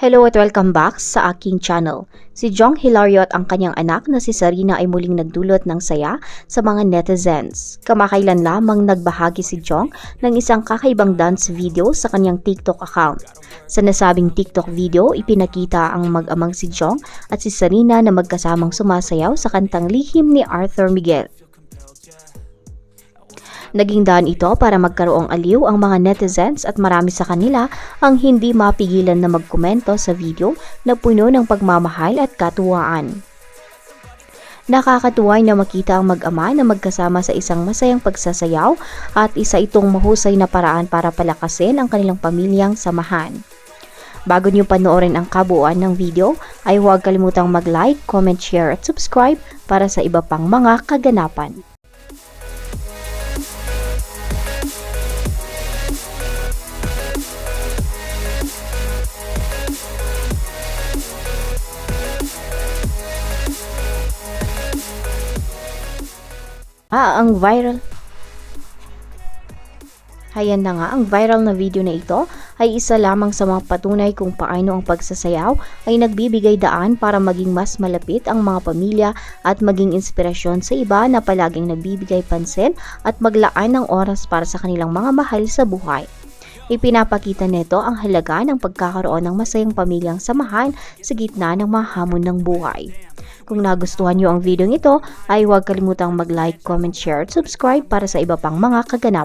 Hello at welcome back sa aking channel. Si Jong Hilario at ang kanyang anak na si Sarina ay muling nagdulot ng saya sa mga netizens. Kamakailan lamang nagbahagi si Jong ng isang kakaibang dance video sa kanyang TikTok account. Sa nasabing TikTok video, ipinakita ang mag-amang si Jong at si Sarina na magkasamang sumasayaw sa kantang lihim ni Arthur Miguel. Naging daan ito para magkaroong aliw ang mga netizens at marami sa kanila ang hindi mapigilan na magkomento sa video na puno ng pagmamahal at katuwaan. Nakakatuway na makita ang mag-ama na magkasama sa isang masayang pagsasayaw at isa itong mahusay na paraan para palakasin ang kanilang pamilyang samahan. Bago niyo panoorin ang kabuuan ng video, ay huwag kalimutang mag-like, comment, share at subscribe para sa iba pang mga kaganapan. Ah, ang viral. Hayan na nga, ang viral na video na ito ay isa lamang sa mga patunay kung paano ang pagsasayaw ay nagbibigay daan para maging mas malapit ang mga pamilya at maging inspirasyon sa iba na palaging nagbibigay pansin at maglaan ng oras para sa kanilang mga mahal sa buhay. Ipinapakita nito ang halaga ng pagkakaroon ng masayang pamilyang samahan sa gitna ng mga hamon ng buhay. Kung nagustuhan nyo ang video ito, ay huwag kalimutang mag-like, comment, share at subscribe para sa iba pang mga kaganap.